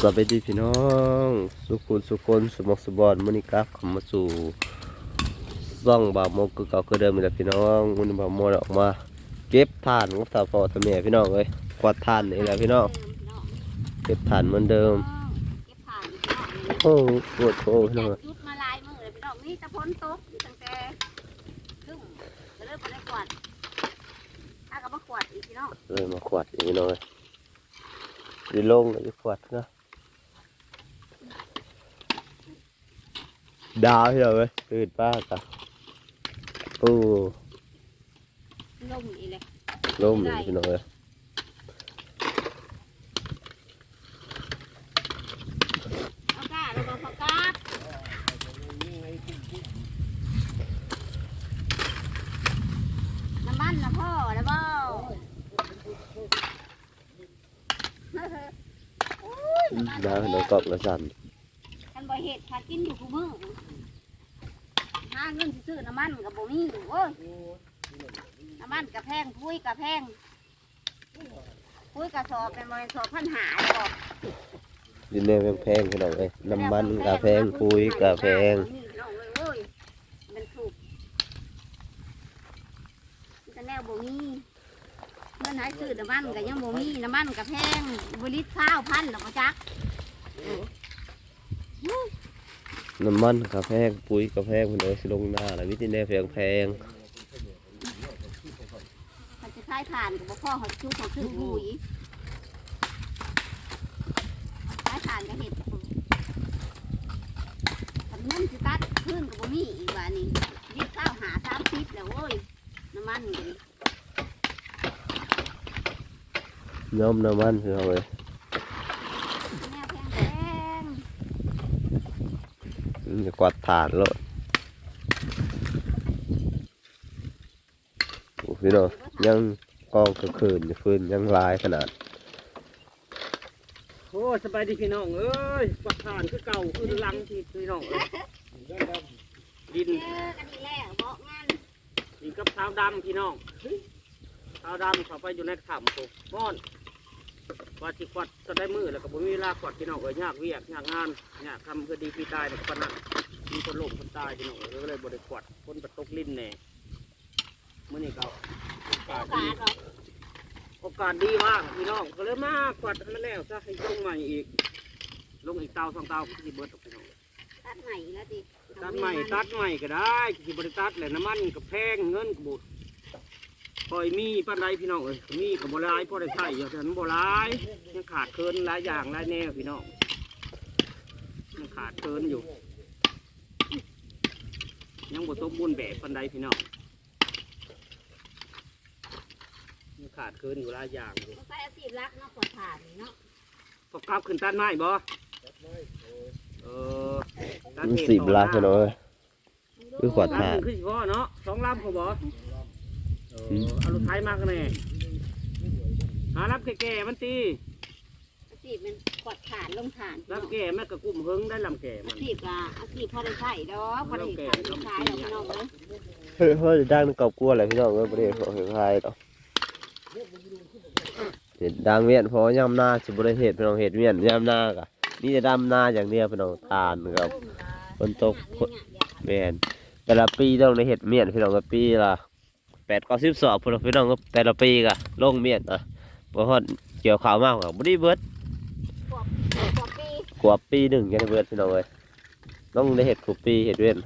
สวัสดีพี่น้อง สุขุนสุคนสมองสุบอนมุนิกราฟเข้ามาสู่ซ่องบาโมกคือเก่าคือเดิมนี่แหละพี่น้องมุนิบาโมออกมา เก็บถ่านกับสาวพอทำแม่พี่น้องเอ้ยกวาดถ่านนี่แหละพี่น้องเก็บถ่านเหมือนเดิมเก็บผ่านอีกรอบหนึ่งโอ้ปวดโอ้พี่น้องจัดจุดมาหลายมือเลยพี่น้องนี่จะพ้นตกตั้งแต่ครึ่งจะเริ่มไปได้กวาดถ้ากับมากวาดอีกพี่น้องเลยมาขวดอีกพี่น้องเอ้ยดีลงเลยขวดนะ ดาวพี่น้องเอ้ยตื่นป้ากะโอ้ลงอีกเลยล้มเลยพี่น้องเอ้ยเอาก้าลงมาพอกาบน้ำมันนะพ่อนะบ่อุ้ยน้ำมันดาวพี่น้องกรอบกระสันกัน บ่เห็ดผัดกินอยู่คู่มือหาเงินสิซื้อน้ำมันกับบ่มีโอ้ยน้ำมันกับแพงพุ้ยกับแพงพุ้ยกับสอบเป็นบริสอบพันหาดอกดินแดงแพงๆพี่น้องเอ้ยน้ำมันกาแพงปุ๋ยกาแพงนี่น้องเลยโอ้ยมันถูกมันจะแนวบ่มีเงินหายซื้อน้ำมันกับยังบ่มีน้ำมันกับแพงบริษข้าวพันดอกมาจัก น้ำมันกาแพงปุ๋ยกาแพงพี่น้องสิลงหน้าแล้ววิธีแนวแพงแพงมันจะคล้ายผ่านกับบ่พ่อเขาชุบเขาซื้อปุ๋ยคล้ายผ่านกับเห็ดกับเงินสิตัดขึ้นกับบ่มีอีกว่านี่รีบข้าวหาสามสิบแล้วโอ้ยน้ำมันนี่ๆย้อมน้ำมันพี่น้องเอ้ย แนวแพงแพง มัน จะกวาดถาดแล้วโอ้พี่น้องยังกองกระคืนอยู่ฟืนยังหลายขนาด โอ้สบายดีพี่น้องเอ้ยปักฐานคือเก่าคือลังที่พี่น้องเอ้ยดินเจอกันอีกแล้วบอกงานดินกับเท้าดำพี่น้องเท้าดำเขาไปอยู่ในถ้ำตัวก้อน ว่าที่ควัดจะได้มือแล้วก็บ่มีเวลาควัดพี่น้องเอ้ยยากเวียกยากงานยากทำคือดีพี่ตายแต่ก็ปานนันมีคนล้มคนตายพี่น้องเอ้ยก็เลยบ่ได้ควัดคนประตกลิ้นแน่มื้อนี้ก็โอกาโอสดีกาสหรอกโอกาสดีมากพี่น้องก็เลยมาควัดให้มันแล้วซะให้ลงใหม่อีก ลงอีกเตาสองเตาที่เบิดออกไปน้องตัดใหม่แล้วดิตัดใหม่ตัดใหม่ก็ได้ที่บริตัดแหละน้ำมันกับแพงเงินกับบุตร ปล่อยมีปันไดพี่น้องเอ้ยมีกับบัวลายพอได้ใช้อยู่แต่นั้นบัวลายยังขาดเคินหลายอย่างหลายแนวพี่น้องยังขาดเคินอยู่ ยังบ่สมบูรณ์แบบปันไดพี่น้องยังขาดเคินอยู่หลายอย่างอยู่ใส่อาชีพรักเนาะปวดผ่านนี่เนาะพอกลับขึ้นตัดไม้บ่เออตัดมันเศษสิบต่อล้านหน้พี่น้องเอ้ยคือขวดลำหนึ่งคือสิบ่เนาะสองลำเขาบ่เออ เอารถไถมากันแน่หารับแก่ๆมันตีอาชีพมันปวดผ่านลงผ่านรับแก่แม่กระกุ้มเฮิงได้ลำแก่มัอานชีพอะอาชีพพอได้ใช้ดอกพอได้ขายได้ขายดอกพี่น้องเอ้ยเฮ้ยเฮ้ยดังกอบกลัวอะไรพี่น้องเอ้ยประเดี๋ยวเขาเห็นใครดอกเห็นดังเวียนเพอย่ำหน้าสิบริเหตุพี่น้องเหตุเวียนย่ำหน้ากะนี่จะดำหน้าอย่างเดียวพี่น้องทานครับฝนตกแม่นแต่ละปีต้องได้เห็ดเมียนพี่น้องก็ปีละ แปดเก้าสิบสอบพี่น้องพี่น้องก็แต่ละปีก็ลงเมียนอะเพราะว่าเกี่ยวข้าวมากกว่าบ่ได้เบิดกว่าปีกว่าปีหนึ่งยังได้เบิดพี่น้องเลยต้องได้เห็ดขูปีเห็ดเวียน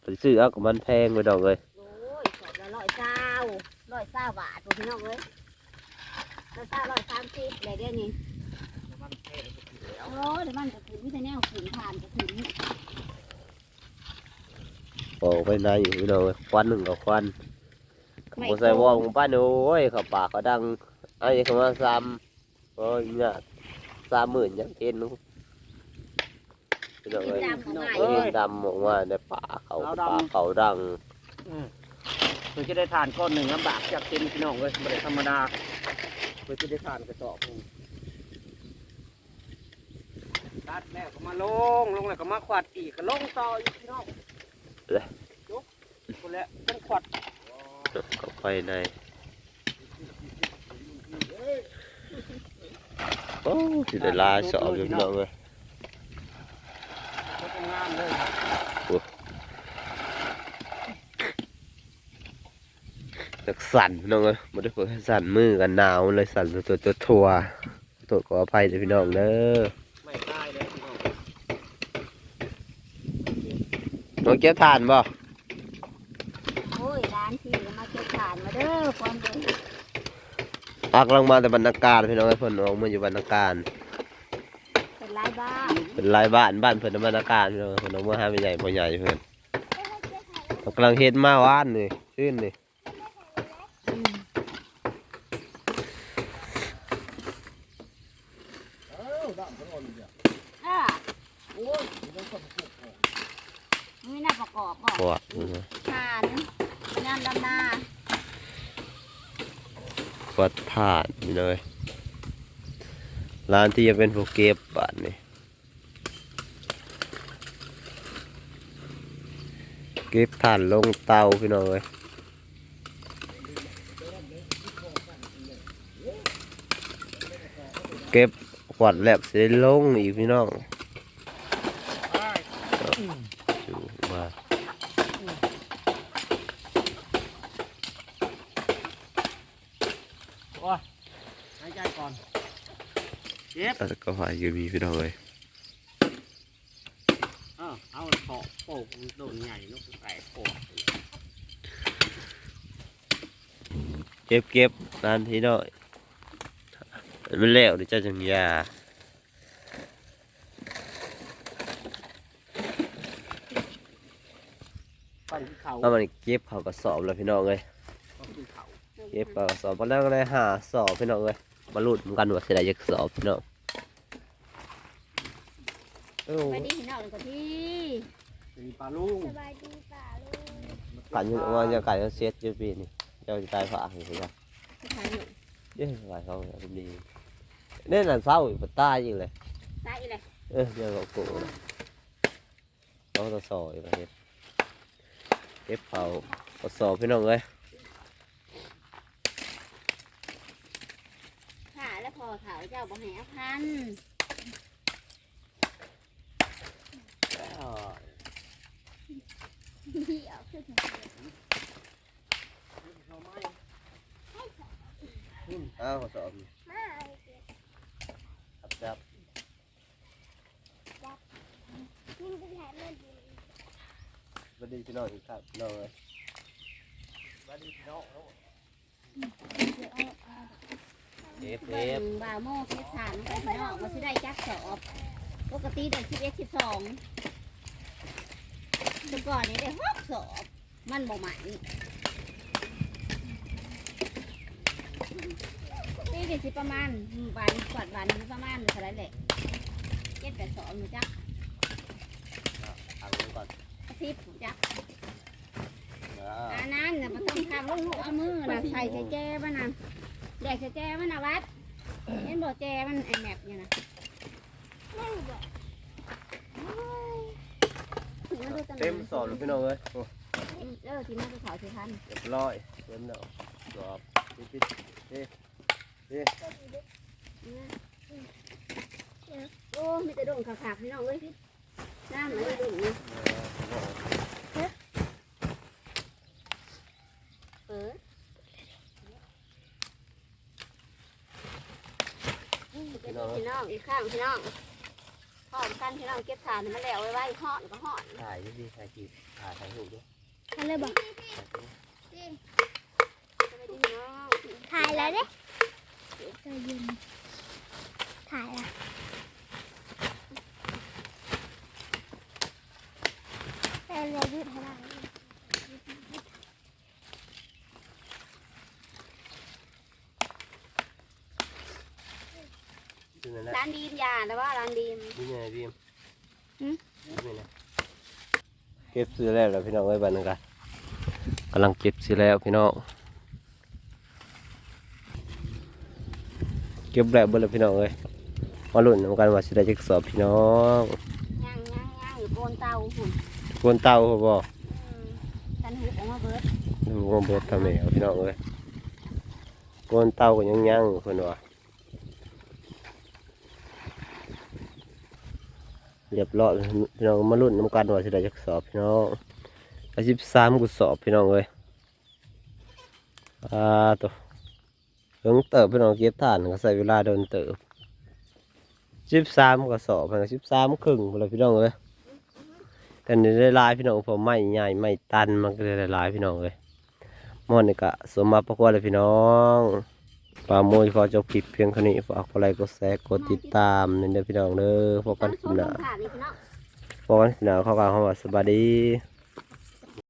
ไปซื้อเอากับมันแพงพี่น้องเลยโอ้ยสอบละร้อยเจ้าร้อยเจ้าบาทพี่น้องเอ้ยร้อยเจ้าร้อยสามสิบเลยเดี๋ยวนี้โอ้ยเดี๋ยวมันจะถึงวิทยาแนวถึงผ่านจะถึงโอ้ไปในอยู่พี่น้องเอ้ยควันหนึ่งกับควัน ขโมยใส่วอของป้านโอ้ยเขาปากเขาดังไอ้เขามาซ้ำโอ้ยเนี่ยสามหมื่นยังเอ็นนู้พี่น้องกินเลยดำของง่ายเห็นดำออกมาในป่าเขาป่าเขาดังเพื่อจะได้ทานก้อนหนึ่งลำบากจากเต็มพี่น้องเลยไม่ได้ธรรมดาเพื่อจะได้ทานกระสอบหนึ่งตัดแล้วก็มาลงลงแล้วก็มาขวัดอีกก็ลงต่ออีกพี่น้องยกคนละต้องขวัด เข้าไปในโอ้สิได้หลายสอบอยู่พี่น้องเอ้ยก็งามเลยครับจักสั่นพี่น้องเอ้ยบ่ได้เพิ่นสั่นมือกันหนาวมันเลยสั่นตัวตัวทัวโทษขออภัยเด้อพี่น้องเด้อไม่ได้เลยพี่น้องน้องเก็บทานบ่ โอ้ยร้านที่มาเก็บถ่านมาเด้อความเลย อักลงมาแต่บรรณาการพี่น้องเอ้ยเพิ่นออกมาอยู่บรรณาการเป็นหลายบ้านเป็นหลายบ้านบ้านเพิ่นน่ะบรรณาการพี่น้องเอ้ยเพิ่นออกมาหาไม่ใหญ่บ่ใหญ่เพิ่นกำลังเฮ็ดมาวานนี่ชื่นนี่อ่ามีหน้าประกอบบอกปวดอือฮึทานงานดำนาป วัดทานพี่เอ้ยร้านที่จะเป็นผู้เก็บบ้านนี่เก็บถ่านลงเตาพี่น้องเอ้ยเก็บขวดแลบสิได้ลงอีกพี่น้องดูมา โอ้ยหายใจก่อน เจ็บแล้วก็หายอยู่มีพี่น้องเอ้ยเออเอาเกาะโป่งโดนใหญ่นกแตกโป่งเก็บเก็บนานทีหน่อยมันแล้วเดี๋ยวเจ้าจังยาไปที่เขาถ้ามันเก็บเขาก็สอบแล้วพี่น้องเลยก็คือเขาเก็บเขาก็สอบมาแล้วก็เลยหาสอบพี่น้องเลยมาลุ้นกันว่าสิได้จักสอบพี่น้อง เอ้าไปดีพี่น้องก่อนที่เป็นปลาลุงสบายดีป่าลูกกันอยู่ว่าจะกันจะเซตอยู่ปีนี้เจ้าจะตายฝากอยู่พี่น้องสบายอยู่เย้หลายเขาเนี่ยเป็นดีเน่นน่ะเศร้าอยู่ปตายยิงเลยตายอีเลยเออเดี๋ยวเราโกงนะเราจะสอบอยู่ประเทศเก็บเขาก็สอบพี่น้องเลยค่ะแล้วพอเถาเจ้าบ่ให้อภัน อ้าวสอบครับครับสวัสดีพี่น้องอีกครับน้องเลยปลาดีพี่น้องเอฟเอเบิ่ฟบ่าโม่เก็บถ่านไปพี่น้องมาสิได้จักสอบ ปกติได้สิบเอ็ดสิบสอง แต่ก่อนนี่ได้หกสอบมันบ่หมันนี่ก็สิประมาณบานกวาดบานนี้ประมาณเท่าไหรแหละเจ็ดแปดสอบหนูจักทาลงก่อนอาทิตย์หนูจักอ่าอันนั้นน่ะมันต้องทำลูกลูกเอามือน่ะใส่ใส่แจมันน่ะแดกใส่แจมันน่ะวัดเห็นบ่แจมันไอแมปเนี่นะถึงมา ดูตำแหน่งเต็มสอบเลยพี่น้องเลยโอ้เออที่มาดูเขาสิทันเรียบร้อยเต็มแล้วสอบปิดปิดเอ๊ะเอ๊ะโอ้มีแต่ดงขากๆพี่น้องเอ้ยน้ำมันดงนะเออพี่น้องพี่น้องอีกข้างพี่น้อง หอมกันพี่น้องเก็บถ่านให้มันแล้วไว้ไว้ห่อนก็ห่อนถ่ายดีๆถ่ายคลิปถ่ายถ่ายรูปด้วยทานเลยบ่ถ่ายรูปถ่ายแล้วเด้ถ่ายละแต่เรือยืดให้ได้ ดูหน่อยนะร้านดีมยาแต่ว่าร้านดีมดูหน่อยพี่หืมดูหน่อยนะเก็บซื้อแล้วแล้วพี่น้องไว้บ้านนึงกันกำลังเก็บซื้อแล้วพี่น้องเก็บแล้วเบดแล้วพี่น้องเลยมาลุ้นนำกันว่าสิได้จักสอบพี่น้องย่างย่างย่างอยู่โกนเตาหุ่นกวนเต้าเขาบอกฉันหุบออกมาเบิดดูงมบดทำแมวพี่น้องเลยกวนเต้าก็ยังยังๆเพิ่นว่า เรียบร้อยพี่น้องมาลุ้นน้ำกันว่าสิได้จักสอบพี่น้องอาสิบสามกุสอบพี่น้องเลยอ่าตัวเพิ่งเติบพี่น้องเก็บถ่านก็ใส่เวลาเดินเติบสิบสามกระสอบสิบสามครึ่งเลยพี่น้องเลยกันได้ลายพี่น้องผมไม่ใหญ่ไม่ตันมันก็ได้ลายพี่น้องเลยมอนนี่กะสมมาประกวดเลยพี่น้อง ปลาโมยขอจบคลิปเพียงเท่านี้ฝากกดไลค์กดแชร์กดติดตามนี่เด้อพี่น้องเด้อพบกันคลิปหน้าค่ะนี่พี่น้องพบกันคลิปหน้าเข้ากันเข้ามาสวัสดี